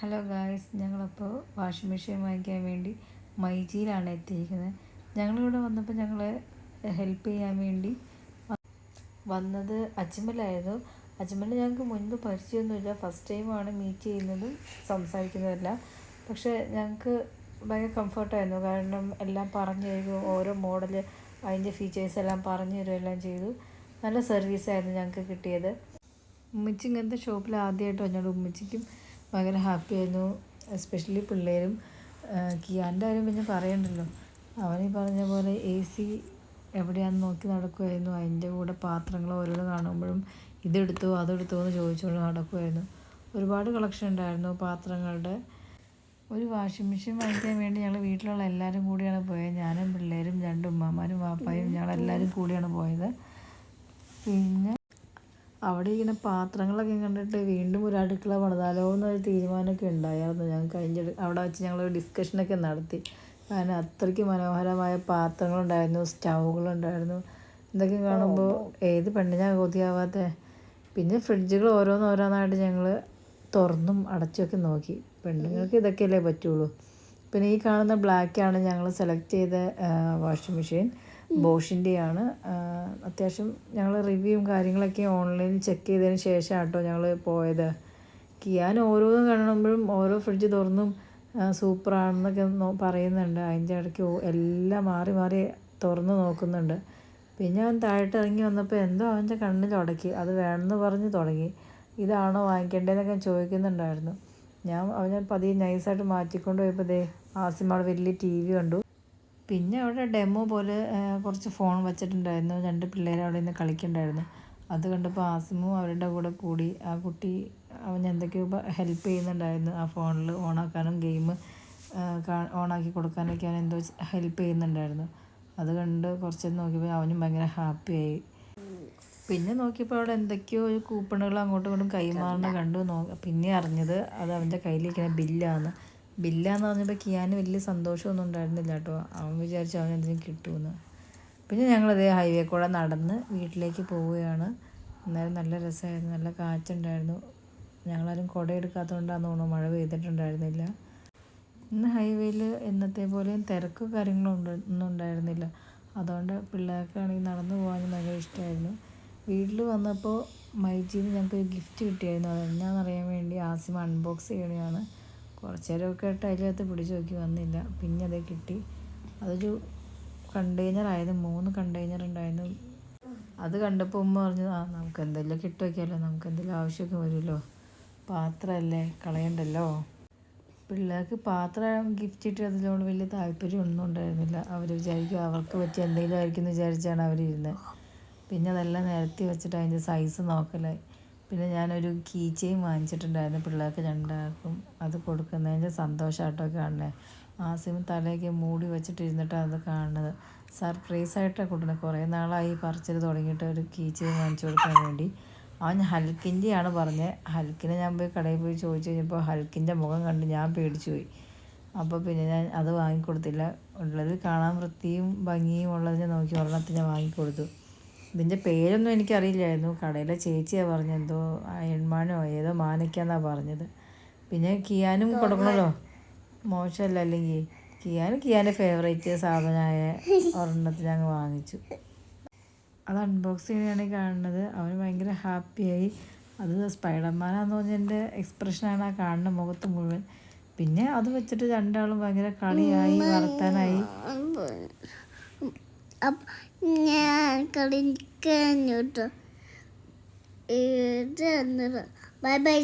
Hello guys ഞങ്ങളപ്പോൾ washing machine വാങ്ങിക്കാൻ വേണ്ടി മൈജിയിലാണ് എത്തിയിരിക്കുന്നത്. ഞങ്ങളിവിടെ വന്നപ്പോൾ ഞങ്ങൾ ഹെൽപ്പ് ചെയ്യാൻ വേണ്ടി വന്നത് അജ്മലായിരുന്നു. അജ്മൽ ഞങ്ങൾക്ക് മുൻപ് പരിചയമൊന്നുമില്ല. ഫസ്റ്റ് ടൈമാണ് മീറ്റ് ചെയ്യുന്നതും സംസാരിക്കുന്നതല്ല. പക്ഷേ ഞങ്ങൾക്ക് ഭയങ്കര കംഫർട്ടായിരുന്നു കാരണം എല്ലാം പറഞ്ഞു തരും ഓരോ മോഡൽ അതിന്റെ ഫീച്ചേഴ്സ് എല്ലാം പറഞ്ഞു തരുമെല്ലാം ചെയ്തു. നല്ല സർവീസായിരുന്നു ഞങ്ങൾക്ക് കിട്ടിയത്. ഉമ്മച്ചി ഇങ്ങനത്തെ ഷോപ്പിൽ ആദ്യമായിട്ട് വന്നോളൂ ഉമ്മച്ചിക്കും. ഭയങ്കര ഹാപ്പി ആയിരുന്നു. എസ്പെഷ്യലി പിള്ളേരും കിയാന്റെ കാര്യം പിന്നെ പറയണ്ടല്ലോ. അവനീ പറഞ്ഞ പോലെ എ സി എവിടെയാണെന്ന് നോക്കി നടക്കുമായിരുന്നു അതിന്റെ കൂടെ പാത്രങ്ങൾ ഓരോന്ന് കാണുമ്പോഴും ഇതെടുത്തോ അതെടുത്തോ എന്ന് ചോദിച്ചുകൊണ്ട് നടക്കുമായിരുന്നു ഒരുപാട് കളക്ഷൻ ഉണ്ടായിരുന്നു പാത്രങ്ങളുടെ. ഒരു വാഷിംഗ് മെഷീൻ വാങ്ങിക്കാൻ വേണ്ടി ഞങ്ങൾ വീട്ടിലുള്ള എല്ലാവരും കൂടിയാണ് പോയത്. ഞാനും പിള്ളേരും രണ്ട് ഉമ്മമാരും വാപ്പായും ഞങ്ങളെല്ലാവരും കൂടിയാണ് പോയത്. പിന്നെ അവിടെ ഇങ്ങനെ പാത്രങ്ങളൊക്കെ കണ്ടിട്ട് വീണ്ടും ഒരു അടുക്കള പണിതാലോ എന്നൊരു തീരുമാനമൊക്കെ ഉണ്ടായിരുന്നു. ഞങ്ങൾ കഴിഞ്ഞ അവിടെ വെച്ച് ഞങ്ങൾ ഡിസ്കഷനൊക്കെ നടത്തി. കാരണം അത്രയ്ക്ക് മനോഹരമായ പാത്രങ്ങളുണ്ടായിരുന്നു സ്റ്റൗകളുണ്ടായിരുന്നു ഇതൊക്കെ കാണുമ്പോൾ ഏത് പെണ്ണിനാ കൊതിയാവാത്ത? പിന്നെ ഫ്രിഡ്ജുകൾ ഓരോന്നോരോന്നായിട്ട് ഞങ്ങൾ തുറന്നും അടച്ചൊക്കെ നോക്കി. പെണ്ണുങ്ങൾക്ക് ഇതൊക്കെയല്ലേ പറ്റുള്ളൂ. പിന്നെ ഈ കാണുന്ന ബ്ലാക്കാണ് ഞങ്ങൾ സെലക്ട് ചെയ്ത വാഷിംഗ് മെഷീൻ ബോഷിന്റെയാണ്. അത്യാവശ്യം ഞങ്ങൾ റിവ്യൂവും കാര്യങ്ങളൊക്കെ ഓൺലൈനിൽ ചെക്ക് ചെയ്തതിന് ശേഷം കേട്ടോ ഞങ്ങൾ പോയത്. കിയാൻ ഓരോന്നും കാണുമ്പോഴും ഓരോ ഫ്രിഡ്ജ് തുറന്നും സൂപ്പറാണെന്നൊക്കെ പറയുന്നുണ്ട്. അതിന്റെ ഇടയ്ക്ക് എല്ലാം മാറി മാറി തുറന്ന് നോക്കുന്നുണ്ട്. പിന്നെ അവൻ താഴോട്ട് ഇറങ്ങി വന്നപ്പോൾ എന്തോ അവന്റെ കണ്ണിൽ ഉടക്കി അത് വേണമെന്ന് പറഞ്ഞ് തുടങ്ങി. ഇതാണോ വാങ്ങിക്കേണ്ടതെന്നൊക്കെ ചോദിക്കുന്നുണ്ടായിരുന്നു. ഞാൻ അവനെ പതിയെ നൈസായിട്ട് മാറ്റിക്കൊണ്ട് പോയപ്പോൾ ദേ ആസിമാൾ വലിയ ടി വി കണ്ടു. പിന്നെ അവിടെ ഡെമോ പോലെ കുറച്ച് ഫോൺ വെച്ചിട്ടുണ്ടായിരുന്നു. രണ്ട് പിള്ളേർ അവിടെ നിന്ന് കളിക്കുന്നുണ്ടായിരുന്നു അത് കണ്ടപ്പോൾ ആസിമും അവരുടെ കൂടെ കൂടി ആ കുട്ടി അവൻ എന്തൊക്കെയോ ഹെൽപ്പ് ചെയ്യുന്നുണ്ടായിരുന്നു. ആ ഫോണിൽ ഓണാക്കാനും ഗെയിം ഓണാക്കി കൊടുക്കാനൊക്കെ അവൻ എന്തോ ഹെൽപ്പ് ചെയ്യുന്നുണ്ടായിരുന്നു. അത് കണ്ട് കുറച്ച് നോക്കിയപ്പോൾ അവനും ഭയങ്കര ഹാപ്പിയായി പിന്നെ നോക്കിയപ്പോൾ അവിടെ എന്തൊക്കെയോ ഒരു കൂപ്പണുകൾ അങ്ങോട്ടും ഇങ്ങോട്ടും കൈമാറുന്ന കണ്ടു. നോ പിന്നെ അറിഞ്ഞത് അത് അവന്റെ കയ്യിലിരിക്കുന്ന ബില്ലാന്ന് ബില്ലാന്ന് പറഞ്ഞപ്പോൾ കിയാന് വലിയ സന്തോഷമൊന്നും ഉണ്ടായിരുന്നില്ല കേട്ടോ. അവൻ വിചാരിച്ചു അവൻ എന്തെങ്കിലും കിട്ടുമെന്ന് പിന്നെ ഞങ്ങളതേ ഹൈവേ കൂടെ നടന്ന് വീട്ടിലേക്ക് പോവുകയാണ്. എന്നാലും നല്ല രസമായിരുന്നു. നല്ല കാറ്റുണ്ടായിരുന്നു. ഞങ്ങളാരും കുട എടുക്കാത്തതുകൊണ്ടാന്ന് തോന്നുന്നു മഴ പെയ്തിട്ടുണ്ടായിരുന്നില്ല. ഇന്ന് ഹൈവേയിൽ എന്നത്തെ പോലെയും തിരക്കും കാര്യങ്ങളും ഒന്നും ഉണ്ടായിരുന്നില്ല. അതുകൊണ്ട് പിള്ളേർക്കാണെങ്കിൽ നടന്നു പോകാനും ഭയങ്കര ഇഷ്ടമായിരുന്നു വീട്ടിൽ വന്നപ്പോൾ മൈജിന്ന് ഞങ്ങൾക്ക് ഗിഫ്റ്റ് കിട്ടിയായിരുന്നു. അതെന്നാണെന്നറിയാൻ വേണ്ടി ആസിമ അൺബോക്സ് ചെയ്യണതാണ് കുറച്ച് നേരമൊക്കെ ഇട്ട് അതിനകത്ത് പിടിച്ച് നോക്കി വന്നില്ല. പിന്നെ അത് കിട്ടി. അതൊരു കണ്ടെയ്നർ ആയത് മൂന്ന് കണ്ടെയ്നർ ഉണ്ടായിരുന്നു. അത് കണ്ടപ്പോൾ ഉമ്മ പറഞ്ഞു ആ നമുക്ക് എന്തെല്ലാം കിട്ടുമൊക്കെയല്ലോ നമുക്ക് എന്തെല്ലാം ആവശ്യമൊക്കെ വരുമല്ലോ? പാത്രമല്ലേ? കളയണ്ടല്ലോ? പിള്ളേർക്ക് പാത്രം ഗിഫ്റ്റ് ഇട്ട് അതിനോട് വലിയ താല്പര്യം ഒന്നും ഉണ്ടായിരുന്നില്ല. അവർ വിചാരിക്കും അവർക്ക് പറ്റിയ എന്തെങ്കിലും ആയിരിക്കും എന്ന് വിചാരിച്ചാണ് അവരിരുന്നത്. പിന്നെ അതെല്ലാം നിരത്തി വെച്ചിട്ട് അതിന്റെ സൈസ് നോക്കലായി പിന്നെ ഞാനൊരു കീ ചെയിൻ വാങ്ങിച്ചിട്ടുണ്ടായിരുന്നു. പിള്ളേർക്ക് രണ്ടാൾക്കും അത് കൊടുക്കുന്നതിന്റെ സന്തോഷമായിട്ടോ കാണുന്നത് ആസിം തലയൊക്കെ മൂടി വെച്ചിട്ടിരുന്നിട്ടാണ് അത് കാണുന്നത്. സർപ്രൈസായിട്ടാണ് കൊടുക്കുന്നത് കുറേ നാളായി പറിച്ചത് തുടങ്ങിയിട്ട് ഒരു കീ ചെയിൻ വാങ്ങിച്ചു കൊടുക്കാൻ വേണ്ടി. അവൻ ഹൽക്കിന്റെയാണ് പറഞ്ഞത് ഹൽക്കിനെ ഞാൻ പോയി കടയിൽ പോയി ചോദിച്ചു കഴിഞ്ഞപ്പോൾ ഹൽക്കിന്റെ മുഖം കണ്ട് ഞാൻ പേടിച്ചു പോയി. അപ്പോൾ പിന്നെ ഞാൻ അത് വാങ്ങിക്കൊടുത്തില്ല. ഉള്ളത് കാണാൻ വൃത്തിയും ഭംഗിയും ഉള്ളതിനെ നോക്കി ഒരെണ്ണത്തിന് വാങ്ങിക്കൊടുത്തു. ഇതിന്റെ പേരൊന്നും എനിക്കറിയില്ലായിരുന്നു. കടയിലെ ചേച്ചിയാണ് പറഞ്ഞത്. എന്തോ അയൺമാനോ ഏതോ മാനയ്ക്കാന്നാണ് പറഞ്ഞത്. പിന്നെ കിയാനും കൊടുക്കണമല്ലോ മോശമല്ല. അല്ലെങ്കിൽ കിയാനും കിയാന്റെ ഫേവറേറ്റ് സാധനമായ ഒരെണ്ണത്തിൽ അങ്ങ് വാങ്ങിച്ചു. അത് അൺബോക്സ് ചെയ്യണതാണ് കാണുന്നത്. അവന് ഭയങ്കര ഹാപ്പിയായി അത് സ്പൈഡർമാനാന്ന് പറഞ്ഞതിന്റെ എക്സ്പ്രഷനാണ് ആ കാണുന്ന മുഖത്ത് മുഴുവൻ. പിന്നെ അത് വെച്ചിട്ട് രണ്ടാളും ഭയങ്കര കളിയായി വർത്താനായി ഞാൻ കളിക്കഞ്ഞിട്ട് ബൈ ബൈ.